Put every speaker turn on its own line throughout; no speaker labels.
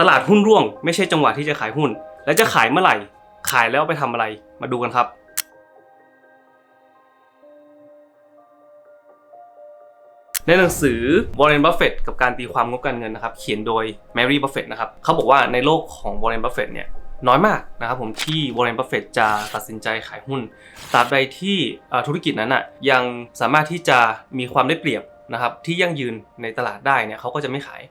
ตลาดหุ้นร่วงไม่ใช่จังหวะที่จะขายหุ้น แล้วจะขายเมื่อไหร่ ขายแล้วไปทำอะไร มาดูกันครับ ในหนังสือ Warren Buffett กับการตีความงบการเงินนะครับ เขียนโดย Mary Buffett นะครับ เขาบอกว่าในโลกของ Warren Buffett เนี่ยน้อยมากนะครับผมที่ Warren Buffett จะตัดสินใจขายหุ้นตราบใดที่ธุรกิจนั้นอะยังสามารถที่จะมีความได้เปรียบ นะครับที่ยั่งยืนในตลาดได้เนี่ยเขาก็จะไม่ขาย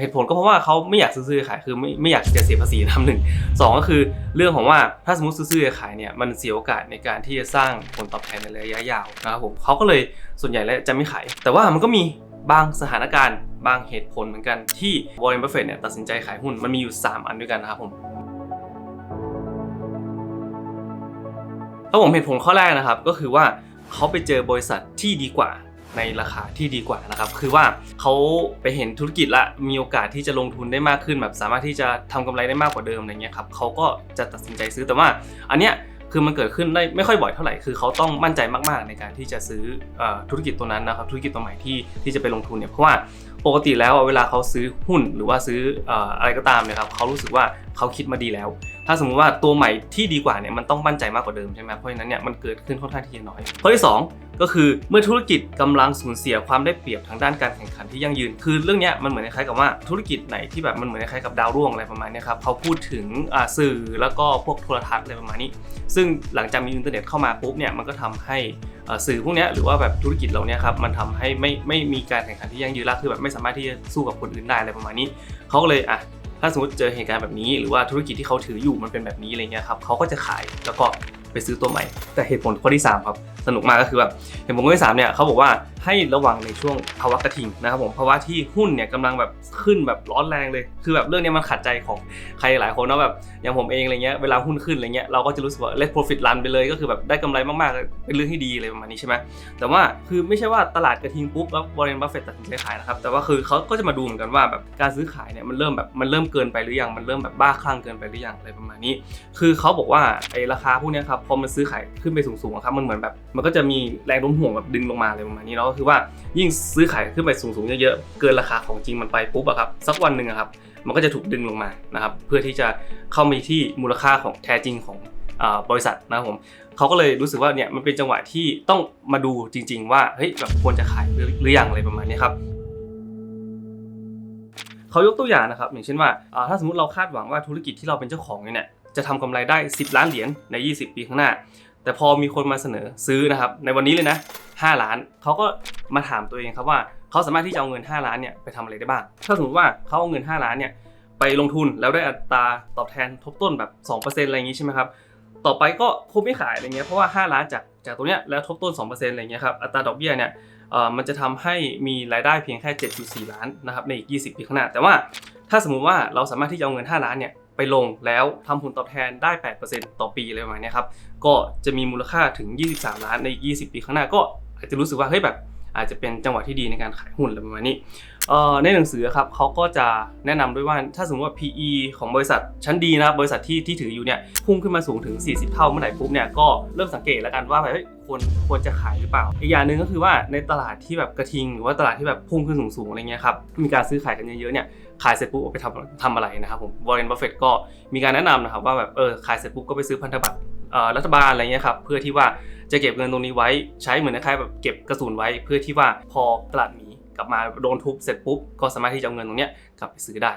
เหตุผลก็เพราะว่าเขาไม่อยากซื้อๆขายคือไม่ไม่อยากจะเสียภาษีนะหนึ่งสองก็คือเรื่องของว่าถ้าสมมติซื้อๆขายเนี่ยมันเสียโอกาสในการที่จะสร้างผลตอบแทนในระยะยาวนะครับผมเขาก็เลยส่วนใหญ่แล้วจะไม่ขาย แต่ว่ามันก็มีบางสถานการณ์ บางเหตุผลเหมือนกันที่วอร์เรนบัฟเฟตเนี่ยตัดสินใจขายหุ้นมันมีอยู่ 3 อันด้วยกันนะครับผมแล้วผมเหตุผลข้อแรกนะครับก็คือว่าเขาไปเจอบริษัทที่ดีกว่า ในราคาที่ดีกว่านะครับ คือว่าเขาไปเห็นธุรกิจละมีโอกาสที่จะลงทุนได้มากขึ้นแบบสามารถที่จะทำกำไรได้มากกว่าเดิมอะไรเงี้ยครับเขาก็จะตัดสินใจซื้อแต่ว่า อันเนี้ยคือมันเกิดขึ้นได้ไม่ค่อยบ่อยเท่าไหร่คือเขาต้องมั่นใจมากๆ ในการที่จะซื้อธุรกิจตัวนั้นนะครับธุรกิจตัวใหม่ที่ที่จะไปลงทุนเนี่ยเพราะว่าปกติแล้วเวลาเขาซื้อหุ้นหรือว่าซื้ออะไรก็ตามเนี่ยครับเขารู้สึกว่าเขาคิดมาดีแล้ว ถ้าสมมุติว่าตัวใหม่ที่ดีกว่าเนี่ยมันต้องมั่นใจมากกว่าเดิมใช่ไหมเพราะฉะนั้นเนี่ยมันเกิดขึ้นค่อนข้างที่จะน้อยข้อที่สอง ก็คือเมื่อธุรกิจกำลังสูญเสียความได้เปรียบทางด้านการแข่งขันที่ยั่งยืน คือเรื่องนี้มันเหมือนคล้ายกับว่าธุรกิจไหนที่แบบมันเหมือนคล้ายกับดาวร่วงอะไรประมาณนี้ครับเขาพูดถึงสื่อแล้วก็พวกโทรทัศน์อะไรประมาณนี้ ซึ่งหลังจากมีอินเทอร์เน็ตเข้ามาปุ๊บเนี่ยมันก็ทำให้สื่อพวกนี้หรือว่าแบบธุรกิจเราเนี่ยครับมันทำให้ไม่ไม่มีการแข่งขันที่ยั่งยืนแล้วคือแบบไม่สามารถที่จะสู้กับคนอื่นได้อะไรประมาณนี้เขาก็เลยอะถ้าสมมติเจอเหตุการณ์แบบนี้ หรือว่าธุรกิจที่เขาถืออยู่มันเป็นแบบนี้อะไรเงี้ยครับเขาก็จะขายแล้วก็ ไปซื้อตัวใหม่ แต่เหตุผลข้อที่สามครับ สนุกมากก็คือแบบเหตุผลข้อที่สามเนี่ยเขาบอกว่า ให้ระวังในช่วงภาวะกระทิงนะครับผมภาวะที่หุ้นเนี่ยกำลังแบบขึ้นแบบร้อนแรงเลย คือแบบเรื่องนี้มันขัดใจของใครหลายคนนะแบบอย่างผมเองอะไรเงี้ยเวลาหุ้นขึ้นอะไรเงี้ยเราก็จะรู้สึกว่า let profit run ไปเลยก็คือแบบได้กำไรมากๆเป็นเรื่องที่ดีอะไรประมาณนี้ใช่ไหมแต่ว่าคือไม่ใช่ว่าตลาดกระทิงปุ๊บแล้ววอร์เรนบัฟเฟตตัดสินใจขายนะครับแต่ว่าคือเขาก็จะมาดูเหมือนกันว่าแบบการซื้อขายเนี่ยมันเริ่มแบบมันเริ่มเกินไปหรือยังมันเริ่มแบบบ้าคลั่งเกินไปหรือยังอะไรประมาณนี้ คือเขาบอกว่าไอ้ราคาพวกนี้ครับพอมันซื้อขายขึ้นไปสูงๆครับมันเหมือนแบบมันก็จะมีแรงโน้มถ่วงแบบดึงลงมาอะไรประมาณนี้เนาะก็คือว่ายิ่งซื้อขายขึ้นไปสูงๆเยอะๆเกินราคาของจริงมันไปปุ๊บอะครับสักวันหนึ่งอะครับมันก็จะถูกดึงลงมานะครับเพื่อที่จะเข้ามาที่มูลค่าของแท้จริงของอบริษัทนะครับผมเขาก็เลยรู้สึกว่าเนี่ยมันเป็นจังหวะที่ต้องมาดูจริง ๆ ว่าเฮ้ยแบบควรจะขายหรือหรือยังอะไรประมาณนี้ครับเขายกตัวอย่างนะครับอย่างเช่นว่าถ้าสมมติเราคาดหวังว่าธุรกิจที่เราเป็นเจ้าของเนี่ยจะทำกำไรได้ 10 ล้านเหรียญใน 20 ปีข้างหน้า แต่พอมีคนมาเสนอซื้อนะครับในวันนี้เลยนะ 5 ล้านเขาก็มาถามตัวเองครับว่าเขาสามารถที่จะเอาเงิน 5 ล้านเนี่ยไปทำอะไรได้บ้าง ถ้าสมมติว่าเขาเอาเงิน 5 ล้านเนี่ยไปลงทุนแล้วได้อัตราตอบแทนทบต้นแบบ 2%อะไรอย่างนี้ใช่ไหมครับต่อไปก็คงไม่ขายอะไรเงี้ยเพราะว่า 5 ล้านจากจากตรงเนี้ยแล้วทบต้น 2%อะไรเงี้ยครับอัตราดอกเบี้ยเนี่ยมันจะทำให้มีรายได้เพียงแค่ 7.4 ล้านนะครับในอีก 20 ปีข้างหน้า แต่ว่าถ้าสมมุติว่าเราสามารถที่จะเอาเงิน 5 ล้านเนี่ยไปลงแล้วทำผลตอบแทนได้ 8%ต่อปีอะไรประมาณนี้ครับ ก็จะมีมูลค่าถึง 23 ล้านในอีก 20 ปีข้างหน้าก็ อาจจะรู้สึกว่าเฮ้ยแบบอาจจะเป็นจังหวะที่ดีในการขายหุ้นอะไรประมาณนี้ในหนังสือครับเขาก็จะแนะนำด้วยว่าถ้าสมมติว่า PE ของบริษัทชั้นดีนะครับบริษัทที่ที่ถืออยู่เนี่ยพุ่งขึ้นมาสูงถึง 40 เท่าเมื่อไหร่ปุ๊บเนี่ยก็เริ่มสังเกตแล้วกันว่าแบบเฮ้ยควรควรจะขายหรือเปล่า อีกอย่างหนึ่งก็คือว่าในตลาดที่แบบกระทิง หรือว่าตลาดที่แบบพุ่งขึ้นสูงๆอะไรเงี้ยครับมีการซื้อขายกันเยอะๆเนี่ยขายเสร็จปุ๊บเอาไปทำทำอะไรนะครับผมวอร์เรนบัฟเฟตก็มีการแนะนำนะครับว่าแบบเออขายเสร็จปุ๊บก็ไปซื้อพันธบัตร รัฐบาลอะไรเงี้ยครับเพื่อที่ว่าจะเก็บเงินตรงนี้ไว้ใช้เหมือนคล้ายแบบเก็บกระสุนไว้ เพื่อที่ว่าพอตลาดหมีกลับมาโดนทุบเสร็จปุ๊บก็สามารถที่จะเอาเงินตรงเนี้ยกลับไปซื้อได้